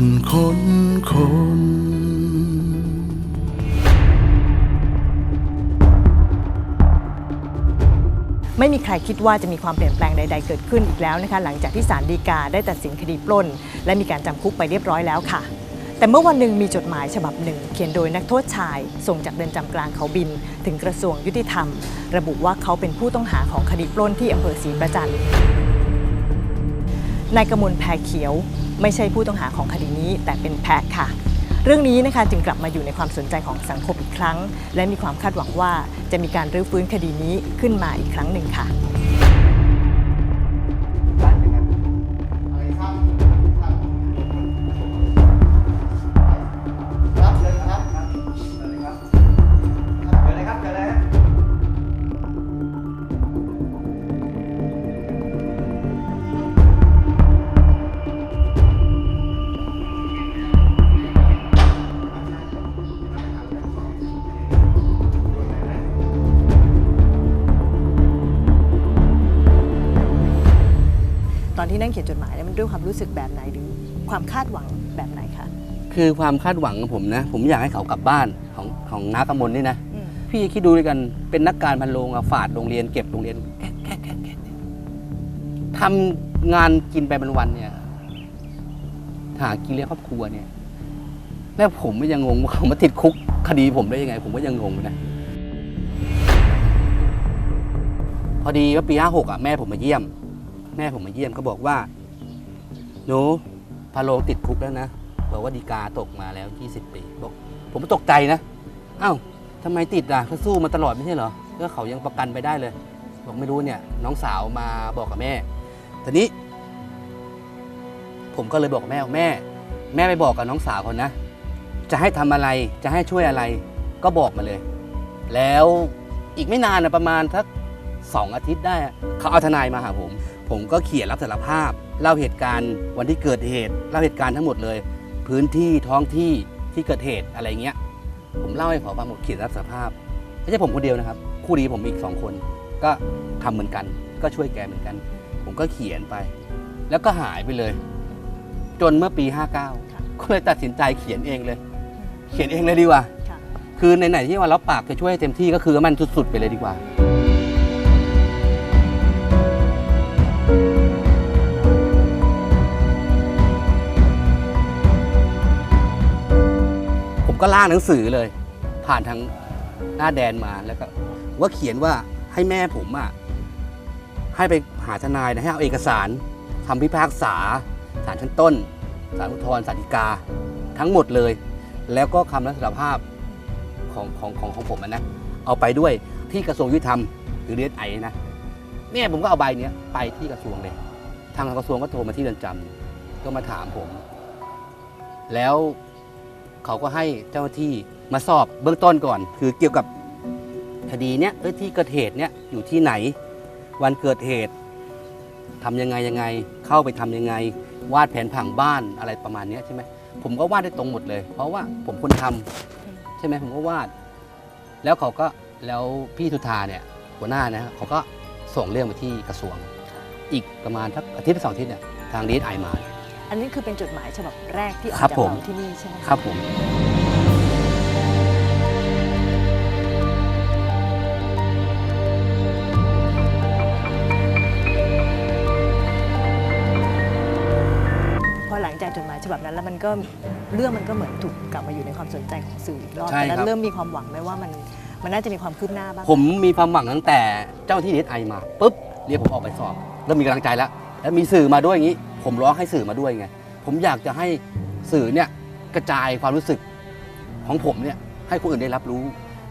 คนคนคนไม่มีใครคิดว่าจะมีความเปลี่ยนแปลงใด ๆ เกิดขึ้นอีกแล้วนะคะ หลังจากที่ศาลฎีกาได้ตัดสินคดีปล้น และมีการจำคุกไปเรียบร้อยแล้วค่ะ แต่เมื่อวันหนึ่งมีจดหมายฉบับหนึ่ง เขียนโดยนักโทษชาย ส่งจากเรือนจำกลางเขาบิน ถึงกระทรวงยุติธรรม ระบุว่าเขาเป็นผู้ต้องหาของคดีปล้นที่อำเภอศรีประจันทร์นายกมลแพรเขียว ไม่ใช่ผู้ต้องหาของคดีนี้ แต่เป็นแพะค่ะ เรื่องนี้นะคะจึงกลับมาอยู่ในความสนใจของสังคมอีกครั้ง และมีความคาดหวังว่าจะมีการรื้อฟื้นคดีนี้ขึ้นมาอีกครั้งหนึ่งค่ะ นที่นั่งเขียนจดหมายเนี่ยมันด้วยความรู้สึกแบบไหนหรือความคาดหวังแบบไหนคะคือความคาดหวังของผมนะ ผมอยากให้เขากลับบ้านของของน้ากำมลนี่นะ อืมพี่คิดดูด้วยกันเป็นนักการพันโรงอะฝาดโรงเรียนเก็บโรงเรียนแค่แค่แค่แค่เนี่ยทำงานกินไปเป็นวันเนี่ยหากินเลี้ยงครอบครัวเนี่ยแล้วผมก็ยังงงว่าเขามาติดคุกคดีผมได้ยังไง ผมก็ยังงงอยู่นะ พอดีว่าปีห้าหกอะแม่ผมมาเยี่ยม แม่ผมมาเยี่ยมเขาบอกว่าหนูพาโลติดคุกแล้วนะบอกว่าดีกาตกมาแล้ว 20 ปีบอก ผมตกใจนะเอ้าทำไมติดอะเขาสู้มาตลอดไม่ใช่เหรอก็เขายังประกันไปได้เลย บอกไม่รู้เนี่ย น้องสาวมาบอกกับแม่ทีนี้ ผมก็เลยบอกกับแม่แม่ แม่ไปบอกกับน้องสาวเขานะ จะให้ทำอะไรจะให้ช่วยอะไร ก็บอกมาเลย แล้วอีกไม่นานนะประมาณสักสองอาทิตย์ได้ เขาเอาทนายมาหาผม ผมก็เขียนรับสารภาพ เล่าเหตุการณ์วันที่เกิดเหตุ เล่าเหตุการณ์ทั้งหมดเลย พื้นที่ท้องที่ที่เกิดเหตุอะไรเงี้ย ผมเล่าให้เขาฟังหมดเขียนรับสารภาพไม่ใช่ผมคนเดียวนะครับ คู่ดีผมอีกสองคน ก็ทำเหมือนกัน ก็ช่วยแกเหมือนกัน ผมก็เขียนไป แล้วก็หายไปเลย จนเมื่อปี 59 ก็เลยตัดสินใจเขียนเองเลย เขียนเองเลยดีกว่าค่ะคือในไหนๆที่ว่ารับปากจะช่วยให้เต็มที่ก็คือมันสุดๆไปเลยดีกว่า ก็ล่างหนังสือเลย ผ่านทางหน้าแดนมาแล้วก็ว่าเขียนว่าให้แม่ผมอะให้ไปหาทนายนะให้เอาเอกสารคำพิพากษาศาลชั้นต้นศาลอุทธรณ์ศาลฎีกา ทั้งหมดเลย แล้วก็คำรับสารภาพของของของของผมนะเอาไปด้วยที่กระทรวงยุติธรรมหรือเดสไอนะเนี่ผมก็เอาใบเนี้ยไปที่กระทรวงเลย ทางกระทรวงก็โทรมาที่เรือนจำก็มาถามผม แล้ว เขาก็ให้เจ้าหน้าที่มาสอบเบื้องต้นก่อน คือเกี่ยวกับคดีเนี้ยเออที่เกิดเหตุเนี้ยอยู่ที่ไหน วันเกิดเหตุทำยังไงยังไง เข้าไปทำยังไง วาดแผนผังบ้านอะไรประมาณเนี้ยใช่ไหมผมก็วาดได้ตรงหมดเลย เพราะว่าผมคนทำใช่ไหมผมก็วาด แล้วเขาก็แล้วพี่ทุธาเนี่ยหัวหน้านะเขาก็ส่งเรื่องไปที่กระทรวง อีกประมาณสักอาทิตย์สองอาทิตย์เนี่ยทางดีไอมา อันนี้คือเป็นจดหมายฉบับแรกที่ออกครับจากผม เราที่นี่ใช่ไหมะครับผม พอหลังจากจดหมายฉบับนั้นแล้วมันก็เรื่องมันก็เหมือนถูกกลับมาอยู่ในความสนใจของสื่ออีกรอบใช่แต่นั้ครับนเริ่มมีความหวังไหมว่ามันมันน่าจะมีความคืบหน้าบ้าง ผมมีความหวังตั้งแต่เจ้าหน้าที่ดีไอมาปุ๊บเรียกผมออกไปสอบ เริ่มมีกำลังใจแล้ว แล้วมีสื่อมาด้วยอย่างนี้ ผมร้องให้สื่อมาด้วยไง ผมอยากจะให้สื่อเนี่ยกระจายความรู้สึกของผมเนี่ยให้คนอื่นได้รับรู้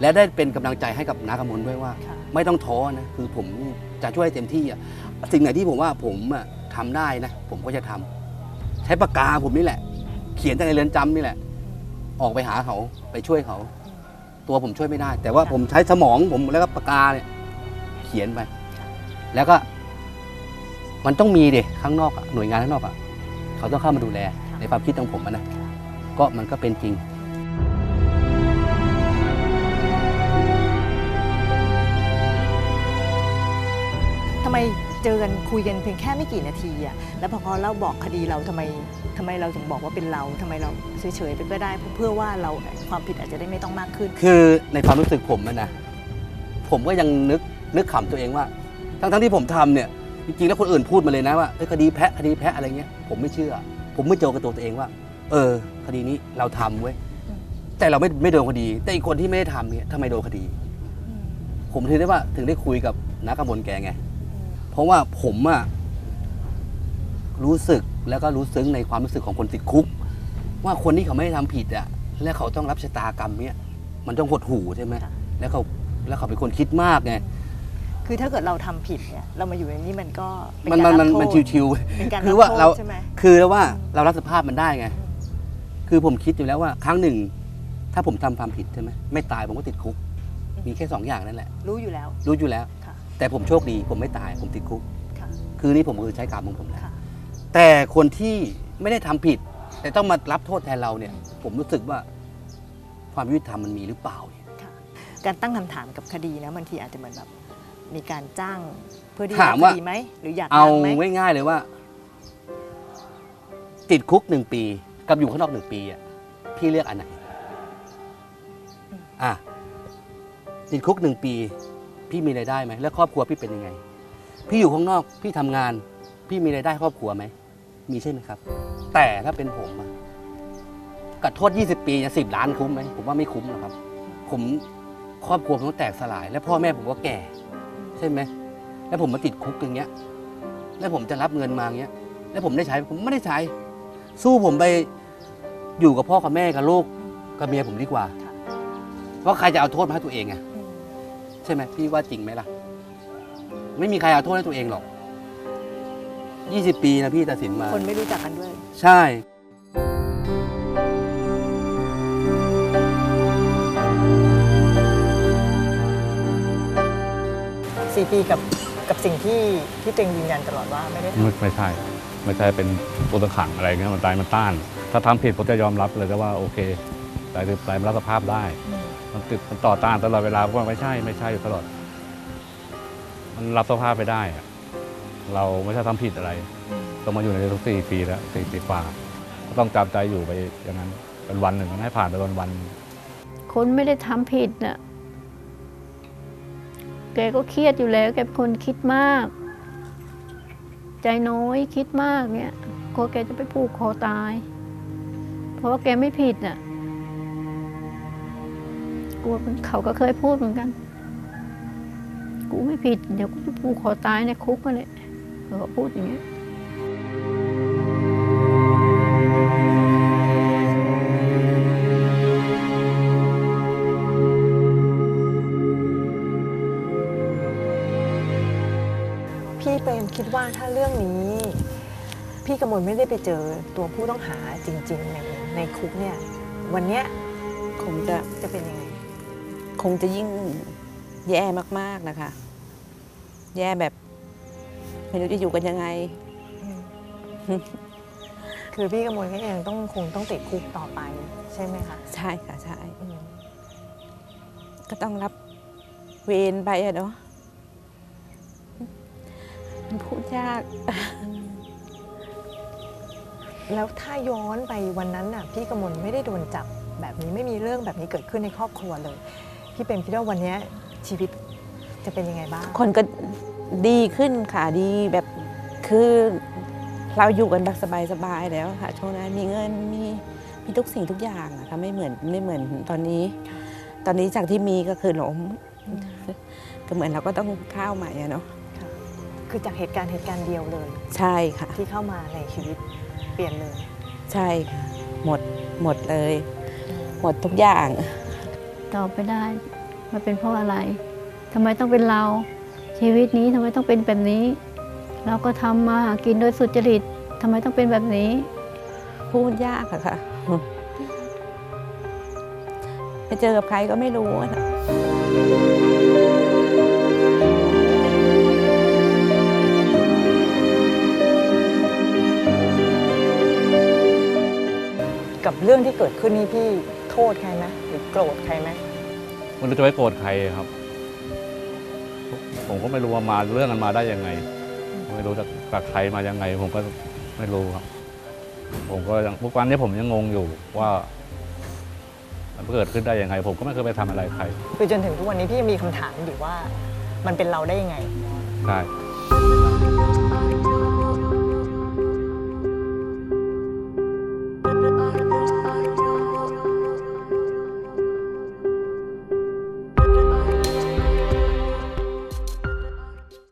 และได้เป็นกำลังใจให้กับนากำมลด้วยว่าค่ะไม่ต้องท้อนะคือผมจะช่วยเต็มที่อะสิ่งไหนที่ผมว่าผมอะทำได้นะผมก็จะทำใช้ปากกาผมนี่แหละ เขียนจากในเรือนจำนี่แหละ ออกไปหาเขาไปช่วยเขา ตัวผมช่วยไม่ได้ แต่ว่าผมใช้สมองผมแล้วก็ปากกาเนี่ยเขียนไป แล้วก็ มันต้องมีเด็ข้างนอกอะหน่วยงานข้างนอกอะเขาต้องเข้ามาดูแลในความคิดของผมอะนะ ก็มันก็เป็นจริง ทำไมเจอกันคุยกันเพียงแค่ไม่กี่นาทีอะแล้วพอเขาเล่าบอกคดีเราทำไมทำไมเราถึงบอกว่าเป็นเราทำไมเราเฉยๆไปก็ได้ เพื่อว่าเราความผิดอาจจะได้ไม่ต้องมากขึ้น คือในความรู้สึกผมอะนะ ผมก็ยังนึกนึกขำตัวเองว่า ทั้งทั้งที่ผมทำเนี่ย จริงๆแล้วคนอื่นพูดมาเลยนะว่าเอ้ยคดีแพะคดีแพะอะไรเงี้ย ผมไม่เชื่อ ผมไม่เจอกับตัวตัวเองว่า เออ คดีนี้เราทำเว้ยอืมแต่เราไม่ไม่โดนคดี แต่อีกคนที่ไม่ได้ทำเนี่ยทำไมโดนคดี ผมถึงได้ว่าถึงได้คุยกับนักกำมลแกไง เพราะว่าผมอะรู้สึกแล้วก็รู้ซึ้งในความรู้สึกของคนติดคุก ว่าคนที่เขาไม่ได้ทำผิดอะและเขาต้องรับชะตากรรมเนี่ยมันต้องหดหู่ใช่ไหมค่ะแล้วเขาแล้วเขาเป็นคนคิดมากไง คือถ้าเกิดเราทำผิดเนี่ยเรามาอยู่ในนี้มันก็เป็มันการมันมันรับมันโทษชิวเป็นการๆคืรัอบว่าโทษเราใช่ไหมคือแล้วว่าเรารับสภาพมันได้ไง คือผมคิดอยู่แล้วว่า ครั้งหนึ่ง ถ้าผมทำความผิดใช่ไหมไม่ตายผมก็ติดคุก มีแค่สองอย่างนั่นแหละ รู้อยู่แล้ว รู้อยู่แล้วค่ะแต่ผมโชคดีผมไม่ตายผมติดคุกค่ะคือนี่ผมคือใช้กรรมของผมแล้วค่ะแต่คนที่ไม่ได้ทำผิด แต่ต้องมารับโทษแทนเราเนี่ย ผมรู้สึกว่าความยุติธรรมมันมีหรือเปล่าเนี่ยค่ะการตั้งคำถามกับคดีนะบางทีอาจจะเหมือนแบบ มีการจ้างเพื่อที่ถามจะว่าคดีไหมหรืออยากเอาดังไหมง่ายๆเลยว่า ติดคุกหนึ่งปี กับอยู่ข้างนอกหนึ่งปีอะพี่เลือกอันไหนอะติดคุกหนึ่งปี พี่มีรายได้ไหมแล้วครอบครัวพี่เป็นยังไง พี่อยู่ข้างนอกพี่ทำงาน พี่มีรายได้ครอบครัวไหมมีใช่ไหมครับ แต่ถ้าเป็นผมอะกับโทษ 20 ปีจะสิบล้านคุ้มไหมผมว่าไม่คุ้มหรอกครับ ผมครอบครัวผมต้องแตกสลาย และพ่อแม่ผมก็แก่ ใช่ไหมแล้วผมมาติดคุกอย่างเงี้ย แล้วผมจะรับเงินมาอย่างเงี้ย แล้วผมได้ใช้ผมไม่ได้ใช้ สู้ผมไปอยู่กับพ่อกับแม่กับลูกกับเมียผมดีกว่าค่ะเพราะใครจะเอาโทษมาให้ตัวเองไงอืมใช่ไหมพี่ว่าจริงไหมล่ะ ไม่มีใครเอาโทษให้ตัวเองหรอก 20 ปีนะพี่ตัดสินมา คนไม่รู้จักกันด้วย ใช่ สี่ปีกับกับสิ่งที่ที่เต็งยืนยันตลอดว่าไม่ได้ทไม่ไม่ใช่ ไม่ใช่เป็นตัวตะขังอะไรเงี้ยมันตายมันต้าน ถ้าทำผิดผมจะยอมรับเลยก็ว่าโอเคตายตายมันรับสภาพได้ำมันติดมันต่อต้านตลอดเวลาว่าไม่ใช่ไม่ใช่อยู่ตลอด มันรับสภาพไปได้อะเราไม่ใช่ทำผิดอะไร ต้องมาอยู่ในทุกสี่ปีแล้วสี่ปีกว่าก็ต้องจำใจอยู่ไปอย่างนั้นเป็นวันหนึ่งให้ผ่านไปวันวันๆ คนไม่ได้ทำผิดน่ะ แกก็เครียดอยู่แล้ว แกเป็นคนคิดมาก ใจน้อยคิดมากเนี่ยกลัวแกจะไปผูกคอตาย เพราะว่าแกไม่ผิดน่ะกลัวเขาก็เคยพูดเหมือนกัน กูไม่ผิด เดี๋ยวกูจะผูกคอตายในคุกมาเลยเขาพูดอย่างเงี้ย พี่เปรมคิดว่าถ้าเรื่องนี้ พี่กมลไม่ได้ไปเจอตัวผู้ต้องหาจริงๆในในคุกเนี่ยวันเนี้ยคงจะจะเป็นยังไง คงจะยิ่งแย่มากๆนะคะ แย่แบบไม่รู้จะอยู่กันยังไง คือพี่กมลก็ยังต้องคงต้องติดคุกต่อไปใช่ไหมคะใช่ค่ะใช่อืมก็ต้องรับเวรไปอะเนาะ มันพูดยาก แล้วถ้าย้อนไปวันนั้นน่ะ พี่กมลไม่ได้โดนจับแบบนี้ไม่มีเรื่องแบบนี้เกิดขึ้นในครอบครัวเลย พี่เป็นคิดว่าวันเนี้ยชีวิตจะเป็นยังไงบ้าง คนก็ดีขึ้นค่ะดีแบบคือเราอยู่กันแบบสบายๆแล้วค่ะช่วงนั้นมีเงินมีมีทุกสิ่งทุกอย่างอะค่ะไม่เหมือนไม่เหมือนตอนนี้ ตอนนี้จากที่มีก็คือล้มก็เหมือนเราก็ต้องข้าวใหม่อะเนาะ คือจากเหตุการณ์เหตุการณ์เดียวเลย ใช่ค่ะ ที่เข้ามาในชีวิตเปลี่ยนเลย ใช่ค่ะ หมดหมดเลย หมดทุกอย่าง ตอบไม่ได้มันเป็นเพราะอะไรทำไมต้องเป็นเราชีวิตนี้ทำไมต้องเป็นแบบนี้ เราก็ทำมาหากินโดยสุจริตทำไมต้องเป็นแบบนี้ พูดยากอะค่ะไปเจอกับใครก็ไม่รู้อะ กับเรื่องที่เกิดขึ้นนี่พี่โทษใครไหมหรือโกรธใครไหมมันจะไปโกรธใครครับ ผมก็ไม่รู้ว่ามาเรื่องกันมาได้ยังไง ไม่รู้จะกับใครมายังไง ผมก็ไม่รู้ครับ ผมก็ยังทุกวันนี้ผมยังงงอยู่ว่า มันเกิดขึ้นได้ยังไง ผมก็ไม่เคยไปทำอะไรใคร คือจนถึงทุกวันนี้พี่ยังมีคำถามอยู่ว่า มันเป็นเราได้ยังไงใช่